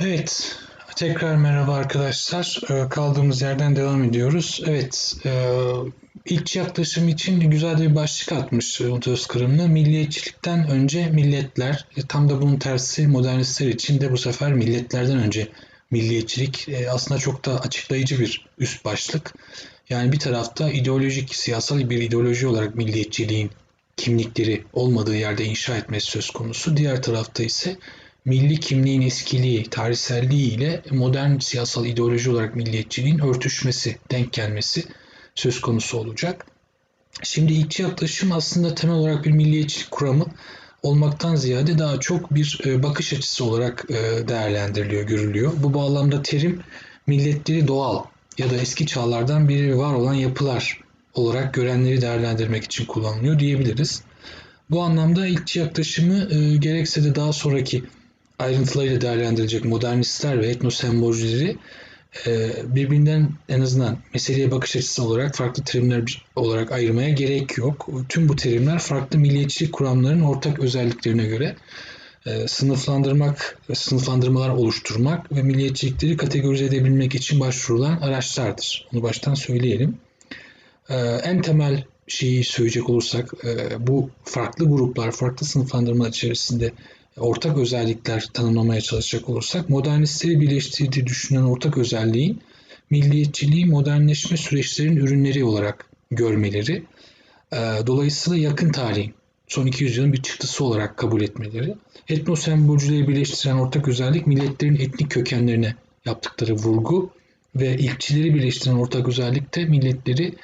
Evet, tekrar merhaba arkadaşlar. Ee, Kaldığımız yerden devam ediyoruz. Evet, e, ilk yaklaşım için güzel bir başlık atmış Umut Özkırımlı. Milliyetçilikten önce milletler, E, tam da bunun tersi modernistler için de bu sefer milletlerden önce milliyetçilik e, aslında çok da açıklayıcı bir üst başlık. Yani bir tarafta ideolojik, siyasal bir ideoloji olarak milliyetçiliğin kimlikleri olmadığı yerde inşa etmesi söz konusu. Diğer tarafta ise milli kimliğin eskiliği, tarihselliği ile modern siyasal ideoloji olarak milliyetçiliğin örtüşmesi, denk gelmesi söz konusu olacak. Şimdi ilk yaklaşım aslında temel olarak bir milliyetçilik kuramı olmaktan ziyade daha çok bir e, bakış açısı olarak e, değerlendiriliyor, görülüyor. Bu bağlamda terim milletleri doğal ya da eski çağlardan beri var olan yapılar olarak görenleri değerlendirmek için kullanılıyor diyebiliriz. Bu anlamda ilkçi yaklaşımı e, gerekse de daha sonraki ayrıntılarıyla değerlendirilecek modernistler ve etnosembolcileri e, birbirinden en azından meseleye bakış açısı olarak farklı terimler olarak ayırmaya gerek yok. Tüm bu terimler farklı milliyetçilik kuramlarının ortak özelliklerine göre e, sınıflandırmak, sınıflandırmalar oluşturmak ve milliyetçilikleri kategorize edebilmek için başvurulan araçlardır. Onu baştan söyleyelim. E, en temel şeyi söyleyecek olursak bu farklı gruplar, farklı sınıflandırma içerisinde ortak özellikler tanımlamaya çalışacak olursak modernistleri birleştirdiği düşünülen ortak özelliğin milliyetçiliği modernleşme süreçlerinin ürünleri olarak görmeleri, e, dolayısıyla yakın tarihin son 200 yılın bir çıktısı olarak kabul etmeleri, etnosembolcüleri birleştiren ortak özellik milletlerin etnik kökenlerine yaptıkları vurgu ve ilkçileri birleştiren ortak özellik de milletleri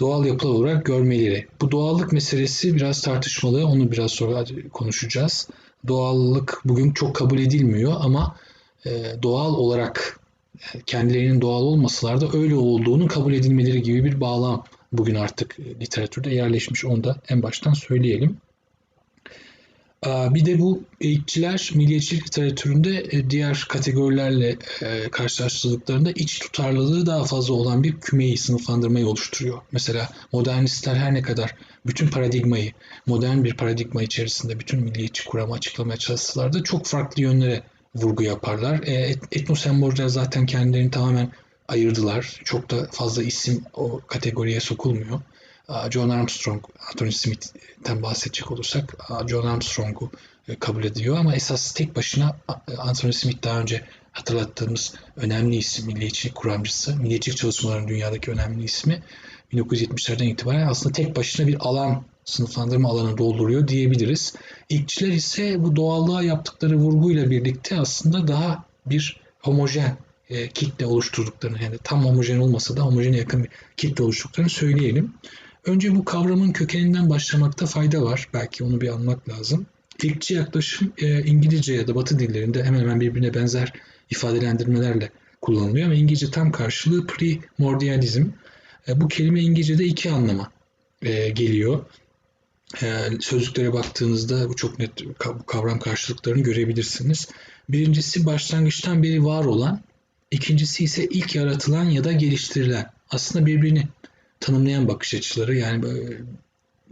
doğal yapılar olarak görmeleri. Bu doğallık meselesi biraz tartışmalı, onu biraz sonra konuşacağız doğallık bugün çok kabul edilmiyor ama e, doğal olarak kendilerinin doğal olmasalar da öyle olduğunu kabul edilmeleri gibi bir bağlam bugün artık literatürde yerleşmiş. Onu da en baştan söyleyelim. Bir de bu eğitçiler milliyetçilik literatüründe e, diğer kategorilerle e, karşılaştırdıklarında iç tutarlılığı daha fazla olan bir kümeyi, sınıflandırmayı oluşturuyor. Mesela modernistler her ne kadar bütün paradigmayı, modern bir paradigma içerisinde bütün milliyetçi kuramı açıklamaya çalışsalar da çok farklı yönlere vurgu yaparlar. E, etnosembolcular zaten kendilerini tamamen ayırdılar. Çok da fazla isim o kategoriye sokulmuyor. John Armstrong, Anthony Smith'ten bahsedecek olursak John Armstrong'u e, kabul ediyor ama esas tek başına Anthony Smith daha önce hatırlattığımız önemli isim, milliyetçilik kuramcısı, milliyetçilik çalışmalarının dünyadaki önemli ismi 1970'lerden itibaren aslında tek başına bir alan, sınıflandırma alanı dolduruyor diyebiliriz. İlkçiler ise bu doğallığa yaptıkları vurguyla birlikte aslında daha bir homojen e, kitle oluşturduklarını yani tam homojen olmasa da homojene yakın bir kitle oluşturduklarını söyleyelim. Önce bu kavramın kökeninden başlamakta fayda var. Belki onu bir anmak lazım. İlkçi yaklaşım e, İngilizce ya da Batı dillerinde hemen hemen birbirine benzer ifadelendirmelerle kullanılıyor ama İngilizce tam karşılığı primordializm. E, bu kelime İngilizce'de iki anlama e, geliyor. E, sözlüklere baktığınızda bu çok net bu kavram karşılıklarını görebilirsiniz. Birincisi başlangıçtan beri var olan, ikincisi ise ilk yaratılan ya da geliştirilen. Aslında birbirini tanımlayan bakış açıları yani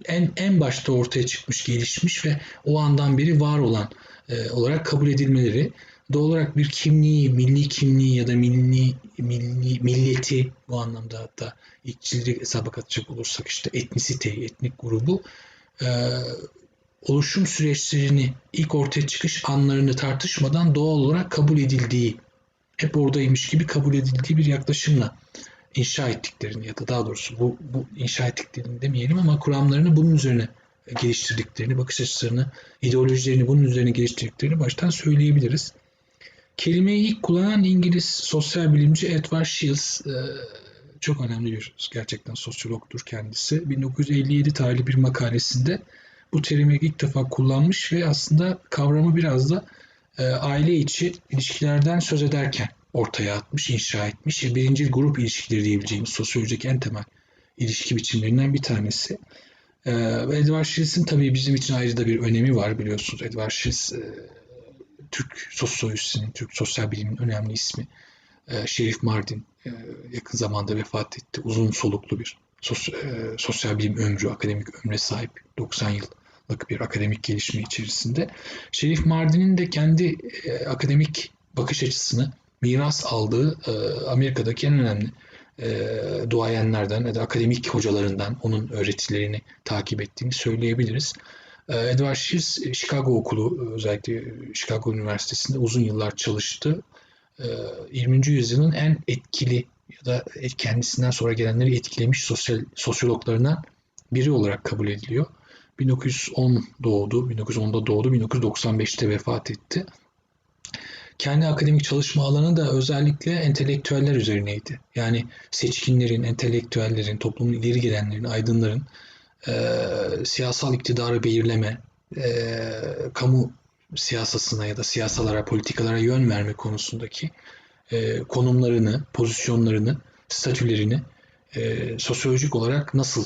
en en başta ortaya çıkmış, gelişmiş ve o andan beri var olan e, olarak kabul edilmeleri doğal olarak bir kimliği, milli kimliği ya da milli, milli milliyeti bu anlamda hatta ilkçileri hesaba katacak olursak işte etnisiteyi, etnik grubu e, oluşum süreçlerini ilk ortaya çıkış anlarını tartışmadan doğal olarak kabul edildiği, hep oradaymış gibi kabul edildiği bir yaklaşımla inşa ettiklerini ya da daha doğrusu bu, bu inşa ettiklerini demeyelim ama kuramlarını bunun üzerine geliştirdiklerini, bakış açılarını, ideolojilerini bunun üzerine geliştirdiklerini baştan söyleyebiliriz. Kelimeyi ilk kullanan İngiliz sosyal bilimci Edward Shields e, çok önemli bir gerçekten sosyologdur kendisi. 1957 tarihli bir makalesinde bu terimi ilk defa kullanmış ve aslında kavramı biraz da e, aile içi ilişkilerden söz ederken ortaya atmış, inşa etmiş. Birinci grup ilişkileri diyebileceğimiz sosyolojik en temel ilişki biçimlerinden bir tanesi. Ee, Edward Shields'in tabii bizim için ayrı da bir önemi var biliyorsunuz. Edward Shields e, Türk sosyolojisinin, Türk sosyal bilimin önemli ismi. E, Şerif Mardin e, yakın zamanda vefat etti. Uzun soluklu bir sos, e, sosyal bilim ömrü, akademik ömre sahip 90 yıllık bir akademik gelişme içerisinde. Şerif Mardin'in de kendi e, akademik bakış açısını miras aldığı e, Amerika'daki en önemli e, duayenlerden ya da akademik hocalarından onun öğretilerini takip ettiğini söyleyebiliriz. E, Edward Shields Chicago okulu özellikle Chicago Üniversitesi'nde uzun yıllar çalıştı. E, 20. yüzyılın en etkili ya da kendisinden sonra gelenleri etkilemiş sosyal, sosyologlarından biri olarak kabul ediliyor. 1910 doğdu, 1910'da doğdu, 1995'te vefat etti. Kendi akademik çalışma alanı da özellikle entelektüeller üzerineydi. Yani seçkinlerin, entelektüellerin, toplumun ileri gelenlerin, aydınların e, siyasal iktidarı belirleme, e, kamu siyasasına ya da siyasalara, politikalara yön verme konusundaki e, konumlarını, pozisyonlarını, statülerini e, sosyolojik olarak nasıl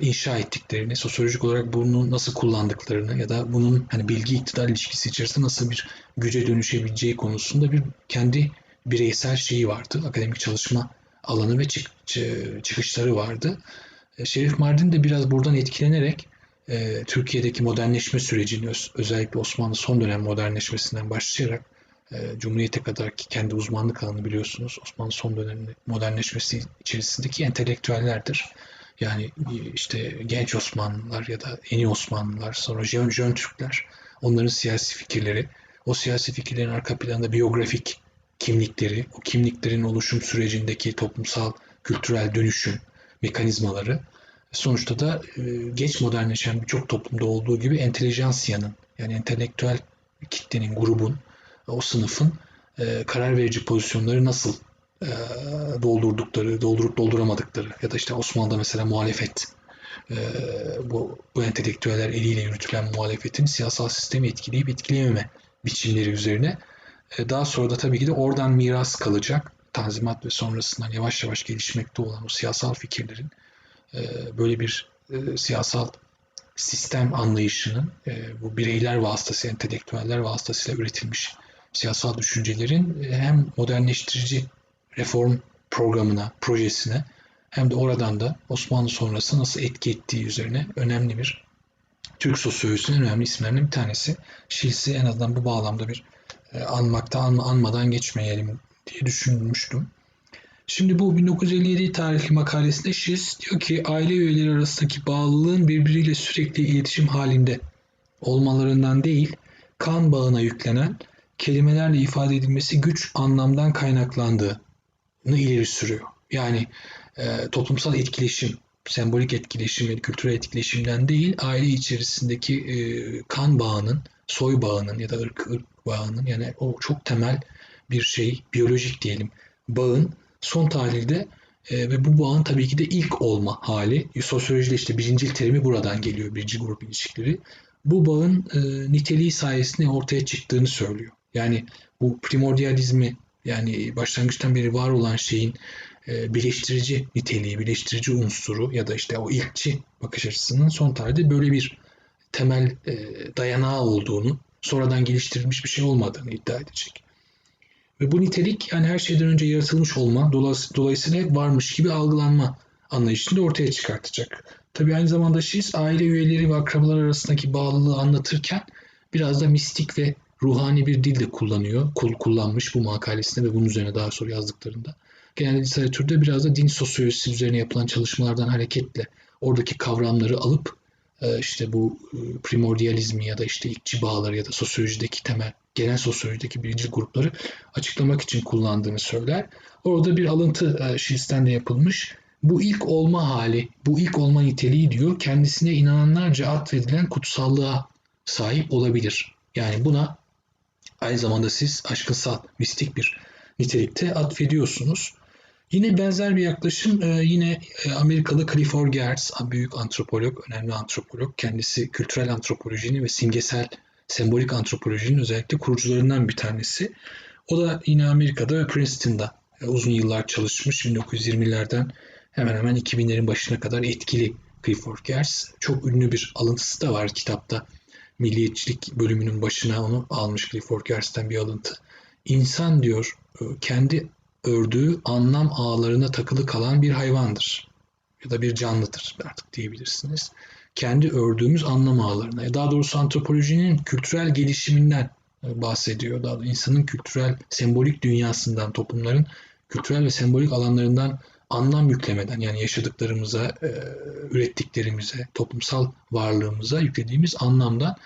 inşa ettiklerini, sosyolojik olarak bunu nasıl kullandıklarını ya da bunun hani bilgi iktidar ilişkisi içerisinde nasıl bir güce dönüşebileceği konusunda bir kendi bireysel şeyi vardı. Akademik çalışma alanı ve çık, çıkışları vardı. E, Şerif Mardin de biraz buradan etkilenerek e, Türkiye'deki modernleşme sürecini özellikle Osmanlı son dönem modernleşmesinden başlayarak e, Cumhuriyete kadar ki kendi uzmanlık alanı biliyorsunuz Osmanlı son döneminde modernleşmesi içerisindeki entelektüellerdir. Yani işte genç Osmanlılar ya da yeni Osmanlılar, sonra Jön, Jön Türkler, onların siyasi fikirleri, o siyasi fikirlerin arka planda biyografik kimlikleri, o kimliklerin oluşum sürecindeki toplumsal, kültürel dönüşüm mekanizmaları, sonuçta da e, geç modernleşen birçok toplumda olduğu gibi entelejansiyanın, yani entelektüel kitlenin, grubun, o sınıfın e, karar verici pozisyonları nasıl e, doldurdukları, doldurup dolduramadıkları ya da işte Osmanlı'da mesela muhalefet e, bu, bu entelektüeller eliyle yürütülen muhalefetin siyasal sistemi etkileyip etkileyememe biçimleri üzerine e, daha sonra da tabii ki de oradan miras kalacak Tanzimat ve sonrasından yavaş yavaş gelişmekte olan o siyasal fikirlerin böyle bir siyasal sistem anlayışının bu bireyler vasıtası, entelektüeller vasıtasıyla üretilmiş siyasal düşüncelerin hem modernleştirici reform programına, projesine hem de oradan da Osmanlı sonrası nasıl etki ettiği üzerine önemli bir Türk sosyolojisinin önemli isimlerinden bir tanesi. Şils'i en azından bu bağlamda bir e, anmakta anma, anmadan geçmeyelim diye düşünmüştüm. Şimdi bu 1957 tarihli makalesinde Şils diyor ki aile üyeleri arasındaki bağlılığın birbiriyle sürekli iletişim halinde olmalarından değil, kan bağına yüklenen kelimelerle ifade edilmesi güç anlamdan kaynaklandığı ileri sürüyor. Yani e, toplumsal etkileşim, sembolik etkileşim ve kültürel etkileşimden değil, aile içerisindeki e, kan bağının, soy bağının ya da ırk, ırk bağının yani o çok temel bir şey, biyolojik diyelim, bağın son tahlilde e, ve bu bağın tabii ki de ilk olma hali. Sosyolojide işte birincil terimi buradan geliyor, birinci grup ilişkileri. Bu bağın e, niteliği sayesinde ortaya çıktığını söylüyor. Yani bu primordializmi yani başlangıçtan beri var olan şeyin e, birleştirici niteliği, birleştirici unsuru ya da işte o ilkçi bakış açısının son tarihte böyle bir temel e, dayanağı olduğunu, sonradan geliştirilmiş bir şey olmadığını iddia edecek. Ve bu nitelik yani her şeyden önce yaratılmış olma, dolayısıyla varmış gibi algılanma anlayışını da ortaya çıkartacak. Tabii aynı zamanda Şiz aile üyeleri ve akrabalar arasındaki bağlılığı anlatırken biraz da mistik ve ruhani bir dil de kullanıyor. Kul, kullanmış bu makalesinde ve bunun üzerine daha sonra yazdıklarında. Genelde literatürde biraz da din sosyolojisi üzerine yapılan çalışmalardan hareketle oradaki kavramları alıp e, işte bu e, primordializmi ya da işte ilkçi bağları ya da sosyolojideki temel genel sosyolojideki birinci grupları açıklamak için kullandığını söyler. Orada bir alıntı e, Şiis'ten de yapılmış. Bu ilk olma hali, bu ilk olma niteliği diyor kendisine inananlarca atfedilen kutsallığa sahip olabilir. Yani buna aynı zamanda siz aşkınsal, mistik bir nitelikte atfediyorsunuz. Yine benzer bir yaklaşım e, yine e, Amerikalı Clifford Geertz, büyük antropolog, önemli antropolog. Kendisi kültürel antropolojinin ve simgesel sembolik antropolojinin özellikle kurucularından bir tanesi. O da yine Amerika'da ve Princeton'da e, uzun yıllar çalışmış. 1920'lerden hemen hemen 2000'lerin başına kadar etkili Clifford Geertz. Çok ünlü bir alıntısı da var kitapta milliyetçilik bölümünün başına onu almış Clifford Gerst'ten bir alıntı. İnsan diyor e, kendi ördüğü anlam ağlarına takılı kalan bir hayvandır. Ya da bir canlıdır artık diyebilirsiniz. Kendi ördüğümüz anlam ağlarına. Daha doğrusu antropolojinin kültürel gelişiminden e, bahsediyor. Daha da insanın kültürel, sembolik dünyasından, toplumların kültürel ve sembolik alanlarından anlam yüklemeden yani yaşadıklarımıza, e, ürettiklerimize, toplumsal varlığımıza yüklediğimiz anlamdan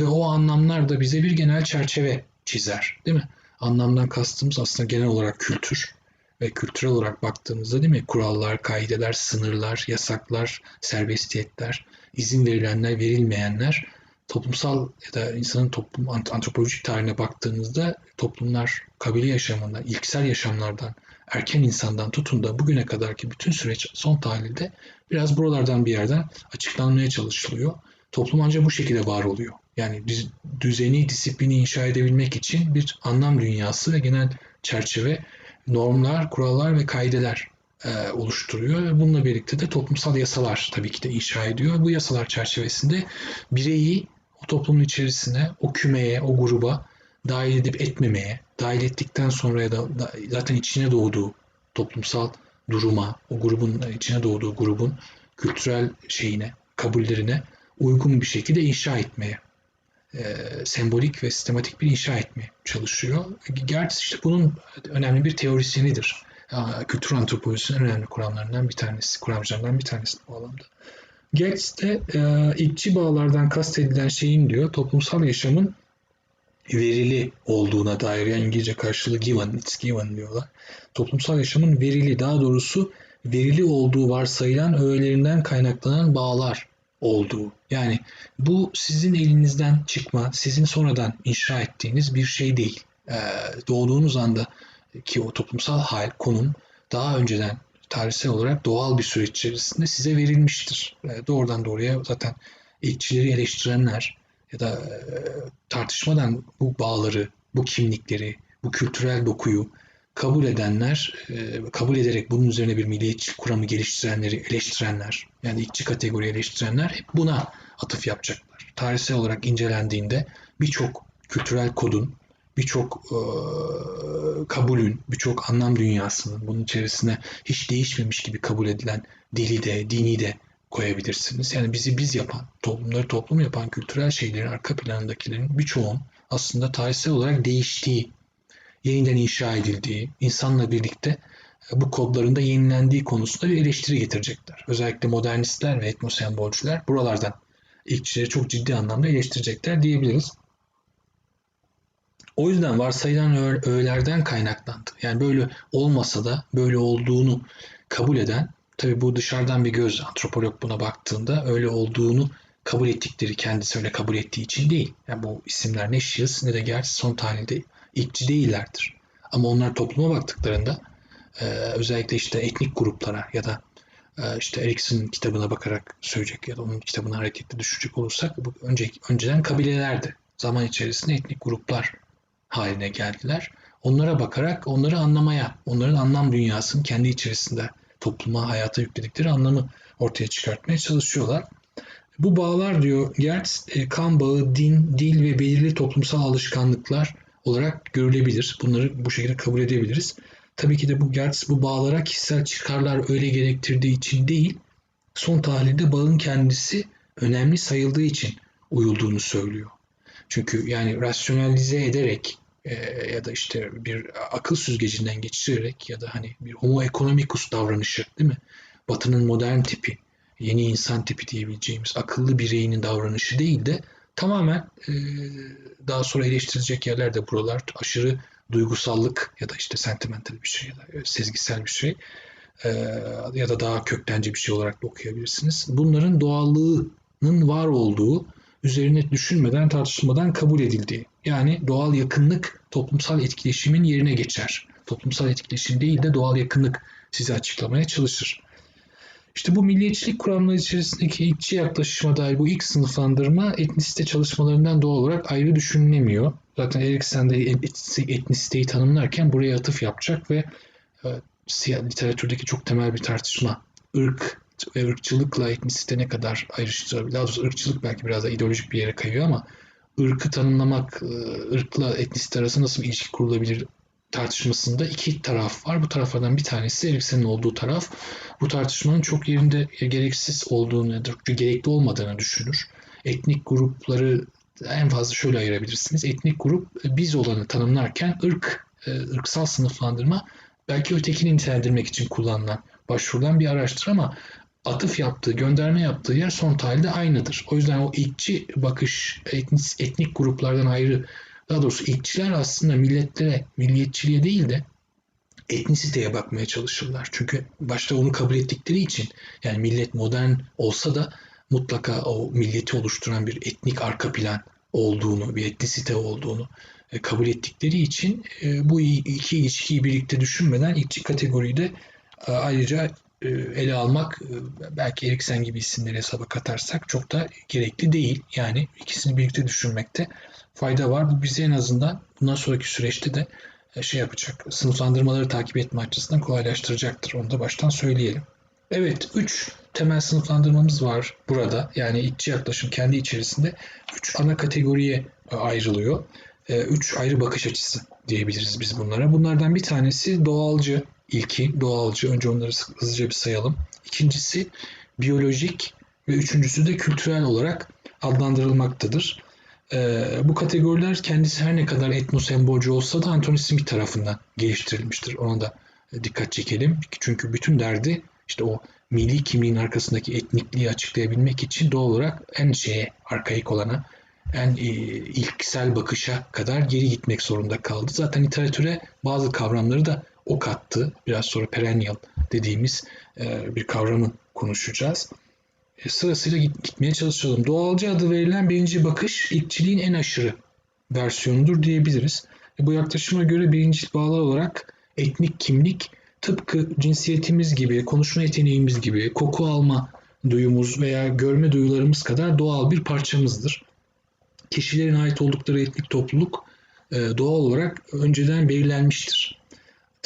ve o anlamlar da bize bir genel çerçeve çizer, değil mi? Anlamdan kastımız aslında genel olarak kültür ve kültürel olarak baktığımızda değil mi? Kurallar, kaideler, sınırlar, yasaklar, serbestiyetler, izin verilenler, verilmeyenler toplumsal ya da insanın toplum antropolojik tarihine baktığınızda toplumlar kabile yaşamından, ilksel yaşamlardan, erken insandan tutun da bugüne kadarki bütün süreç son tahlilde biraz buralardan bir yerden açıklanmaya çalışılıyor. Toplum ancak bu şekilde var oluyor. Yani düzeni, disiplini inşa edebilmek için bir anlam dünyası ve genel çerçeve, normlar, kurallar ve kaideler e, oluşturuyor ve bununla birlikte de toplumsal yasalar tabii ki de inşa ediyor. Bu yasalar çerçevesinde bireyi o toplumun içerisine, o kümeye, o gruba dahil edip etmemeye, dahil ettikten sonra ya da zaten içine doğduğu toplumsal duruma, o grubun içine doğduğu grubun kültürel şeyine, kabullerine uygun bir şekilde inşa etmeye, e, sembolik ve sistematik bir inşa etmeye çalışıyor. Gerçi işte bunun önemli bir teorisyenidir. Kültür antropolojisinin önemli kuramlarından bir tanesi, kuramcılarından bir tanesi bu alanda. Getz de e, ilkçi bağlardan kastedilen şeyin diyor toplumsal yaşamın verili olduğuna dair yani İngilizce karşılığı given, it's given diyorlar. Toplumsal yaşamın verili daha doğrusu verili olduğu varsayılan öğelerinden kaynaklanan bağlar olduğu. Yani bu sizin elinizden çıkma, sizin sonradan inşa ettiğiniz bir şey değil. Ee, doğduğunuz anda ki o toplumsal hal, konum daha önceden tarihsel olarak doğal bir süreç içerisinde size verilmiştir. Ee, doğrudan doğruya zaten ilkçileri eleştirenler ya da e, tartışmadan bu bağları, bu kimlikleri, bu kültürel dokuyu kabul edenler, e, kabul ederek bunun üzerine bir milliyetçi kuramı geliştirenleri eleştirenler, yani ilkçi kategori eleştirenler hep buna atıf yapacaklar. Tarihsel olarak incelendiğinde birçok kültürel kodun, birçok e, kabulün, birçok anlam dünyasının bunun içerisine hiç değişmemiş gibi kabul edilen dili de, dini de koyabilirsiniz. Yani bizi biz yapan, toplumları toplum yapan kültürel şeylerin arka planındakilerin birçoğun aslında tarihsel olarak değiştiği, yeniden inşa edildiği, insanla birlikte e, bu kodların da yenilendiği konusunda bir eleştiri getirecekler. Özellikle modernistler ve etnosembolcüler buralardan ilkçileri çok ciddi anlamda eleştirecekler diyebiliriz. O yüzden varsayılan öğelerden kaynaklandı. Yani böyle olmasa da böyle olduğunu kabul eden, tabi bu dışarıdan bir göz, antropolog buna baktığında öyle olduğunu kabul ettikleri, kendisi öyle kabul ettiği için değil. Yani bu isimler ne Shields ne de gerçi son tahlilde ilkçi değillerdir. Ama onlar topluma baktıklarında e, özellikle işte etnik gruplara ya da e, işte Erikson'un kitabına bakarak söyleyecek ya da onun kitabına hareketli düşecek olursak bu önce, önceden kabilelerdi. Zaman içerisinde etnik gruplar haline geldiler. Onlara bakarak onları anlamaya, onların anlam dünyasının kendi içerisinde topluma, hayata yükledikleri anlamı ortaya çıkartmaya çalışıyorlar. Bu bağlar diyor Gertz, e, kan bağı, din, dil ve belirli toplumsal alışkanlıklar olarak görülebilir. Bunları bu şekilde kabul edebiliriz. Tabii ki de bu Gertz bu bağlara kişisel çıkarlar öyle gerektirdiği için değil, son tahlilde bağın kendisi önemli sayıldığı için uyulduğunu söylüyor. Çünkü yani rasyonalize ederek e, ya da işte bir akıl süzgecinden geçirerek ya da hani bir homo economicus davranışı değil mi? Batı'nın modern tipi, yeni insan tipi diyebileceğimiz akıllı bireyinin davranışı değil de tamamen e, daha sonra eleştirilecek yerler de buralar aşırı duygusallık ya da işte sentimental bir şey ya da sezgisel bir şey e, ya da daha köktenci bir şey olarak da okuyabilirsiniz. Bunların doğallığının var olduğu üzerine düşünmeden tartışmadan kabul edildiği. Yani doğal yakınlık toplumsal etkileşimin yerine geçer. Toplumsal etkileşim değil de doğal yakınlık size açıklamaya çalışır. İşte bu milliyetçilik kuramları içerisindeki ilkçi yaklaşıma dair bu ilk sınıflandırma etnisite çalışmalarından doğal olarak ayrı düşünülemiyor. Zaten Eriksen de etnisiteyi tanımlarken buraya atıf yapacak ve e, literatürdeki çok temel bir tartışma. ırk ırkçılıkla etnisite ne kadar ayrıştırabilir? Daha doğrusu ırkçılık belki biraz da ideolojik bir yere kayıyor ama ırkı tanımlamak, e, ırkla etnisite arasında nasıl bir ilişki kurulabilir tartışmasında iki taraf var. Bu taraflardan bir tanesi Eriksen'in olduğu taraf. Bu tartışmanın çok yerinde gereksiz olduğunu, gerekli olmadığını düşünür. Etnik grupları en fazla şöyle ayırabilirsiniz. Etnik grup biz olanı tanımlarken ırk, e, ırksal sınıflandırma belki ötekini nitelendirmek için kullanılan, başvurulan bir araçtır ama atıf yaptığı, gönderme yaptığı yer son tahlilde aynıdır. O yüzden o ilkçi bakış etnik, etnik gruplardan ayrı, daha doğrusu ilkçiler aslında milletlere, milliyetçiliğe değil de etnisiteye bakmaya çalışırlar. Çünkü başta onu kabul ettikleri için yani millet modern olsa da mutlaka o milleti oluşturan bir etnik arka plan olduğunu, bir etnisite olduğunu e, kabul ettikleri için e, bu iki ilişkiyi birlikte düşünmeden ilkçi kategoriyi de e, ayrıca ele almak belki Eriksen gibi isimleri hesaba katarsak çok da gerekli değil. Yani ikisini birlikte düşünmekte fayda var. Bu bize en azından bundan sonraki süreçte de şey yapacak, sınıflandırmaları takip etme açısından kolaylaştıracaktır. Onu da baştan söyleyelim. Evet, üç temel sınıflandırmamız var burada. Yani iççi yaklaşım kendi içerisinde üç ana kategoriye ayrılıyor. Üç ayrı bakış açısı diyebiliriz biz bunlara. Bunlardan bir tanesi doğalcı, ilki doğalcı. Önce onları hızlıca bir sayalım. İkincisi biyolojik ve üçüncüsü de kültürel olarak adlandırılmaktadır. bu kategoriler kendisi her ne kadar etnosembolcu olsa da Anthony Smith tarafından geliştirilmiştir. Ona da dikkat çekelim. Çünkü bütün derdi işte o milli kimliğin arkasındaki etnikliği açıklayabilmek için doğal olarak en şeye, arkaik olana, en e, ilksel bakışa kadar geri gitmek zorunda kaldı. Zaten literatüre bazı kavramları da o kattı. Biraz sonra perennial dediğimiz e, bir kavramı konuşacağız. E, sırasıyla git, gitmeye çalışalım. Doğalcı adı verilen birinci bakış ilkçiliğin en aşırı versiyonudur diyebiliriz. E, bu yaklaşıma göre birinci bağlı olarak etnik kimlik tıpkı cinsiyetimiz gibi, konuşma yeteneğimiz gibi, koku alma duyumuz veya görme duyularımız kadar doğal bir parçamızdır. Kişilerin ait oldukları etnik topluluk e, doğal olarak önceden belirlenmiştir.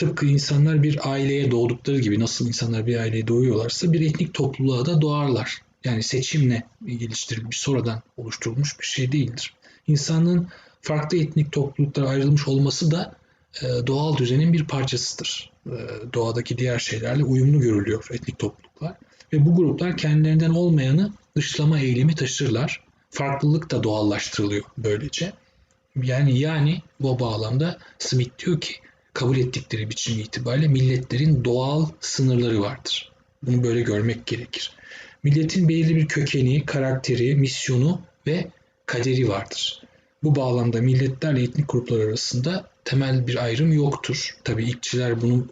Tıpkı insanlar bir aileye doğdukları gibi nasıl insanlar bir aileye doğuyorlarsa bir etnik topluluğa da doğarlar. Yani seçimle geliştirilmiş, sonradan oluşturulmuş bir şey değildir. İnsanın farklı etnik topluluklara ayrılmış olması da e, doğal düzenin bir parçasıdır. E, doğadaki diğer şeylerle uyumlu görülüyor etnik topluluklar. Ve bu gruplar kendilerinden olmayanı dışlama eğilimi taşırlar. Farklılık da doğallaştırılıyor böylece. Yani yani bu bağlamda Smith diyor ki kabul ettikleri biçim itibariyle milletlerin doğal sınırları vardır. Bunu böyle görmek gerekir. Milletin belirli bir kökeni, karakteri, misyonu ve kaderi vardır. Bu bağlamda milletlerle etnik gruplar arasında temel bir ayrım yoktur. Tabii ilkçiler bunu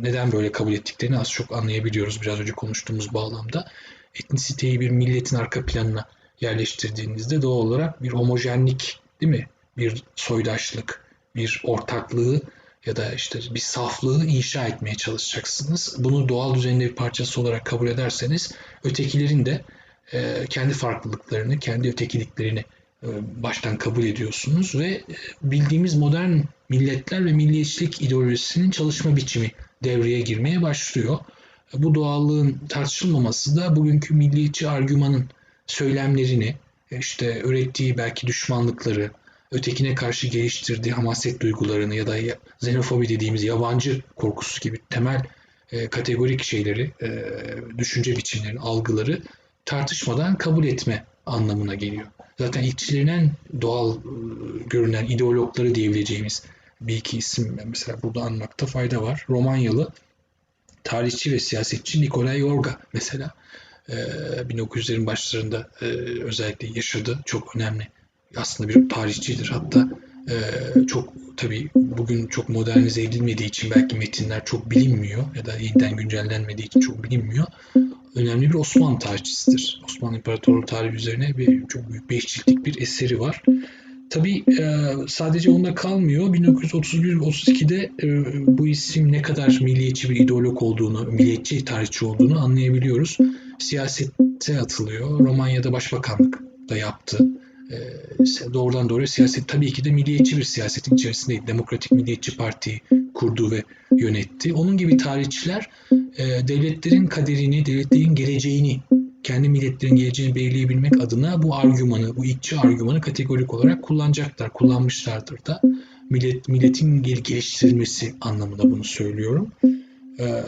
neden böyle kabul ettiklerini az çok anlayabiliyoruz biraz önce konuştuğumuz bağlamda. Etnisiteyi bir milletin arka planına yerleştirdiğinizde doğal olarak bir homojenlik değil mi? Bir soydaşlık, bir ortaklığı ya da işte bir saflığı inşa etmeye çalışacaksınız. Bunu doğal düzenin bir parçası olarak kabul ederseniz ötekilerin de e, kendi farklılıklarını, kendi ötekiliklerini e, baştan kabul ediyorsunuz ve e, bildiğimiz modern milletler ve milliyetçilik ideolojisinin çalışma biçimi devreye girmeye başlıyor. Bu doğallığın tartışılmaması da bugünkü milliyetçi argümanın söylemlerini, işte ürettiği belki düşmanlıkları, ötekine karşı geliştirdiği hamaset duygularını ya da xenofobi dediğimiz yabancı korkusu gibi temel e, kategorik şeyleri, e, düşünce biçimlerini, algıları tartışmadan kabul etme anlamına geliyor. Zaten ilkçilerin doğal e, görünen ideologları diyebileceğimiz bir iki isim mesela burada anmakta fayda var. Romanyalı tarihçi ve siyasetçi Nikolay Yorga mesela 1900'lerin başlarında özellikle yaşadı. Çok önemli aslında bir tarihçidir. Hatta çok tabii bugün çok modernize edilmediği için belki metinler çok bilinmiyor ya da yeniden güncellenmediği için çok bilinmiyor. Önemli bir Osmanlı tarihçisidir. Osmanlı İmparatorluğu tarihi üzerine bir çok büyük beş ciltlik bir eseri var. Tabii sadece onda kalmıyor. 1931-32'de bu isim ne kadar milliyetçi bir ideolog olduğunu, milliyetçi tarihçi olduğunu anlayabiliyoruz. Siyasete atılıyor. Romanya'da başbakanlık da yaptı. Doğrudan doğruya siyaset tabii ki de milliyetçi bir siyasetin içerisindeydi. Demokratik Milliyetçi Parti kurdu ve yönetti. Onun gibi tarihçiler devletlerin kaderini, devletlerin geleceğini kendi milletlerin geleceğini belirleyebilmek adına bu argümanı, bu ilkçi argümanı kategorik olarak kullanacaklar, kullanmışlardır da. Millet, milletin geliştirilmesi anlamında bunu söylüyorum. Ee,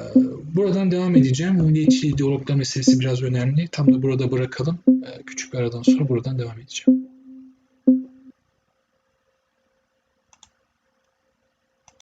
buradan devam edeceğim. Milliyetçi ideologlar meselesi biraz önemli. Tam da burada bırakalım. Ee, küçük bir aradan sonra buradan devam edeceğim.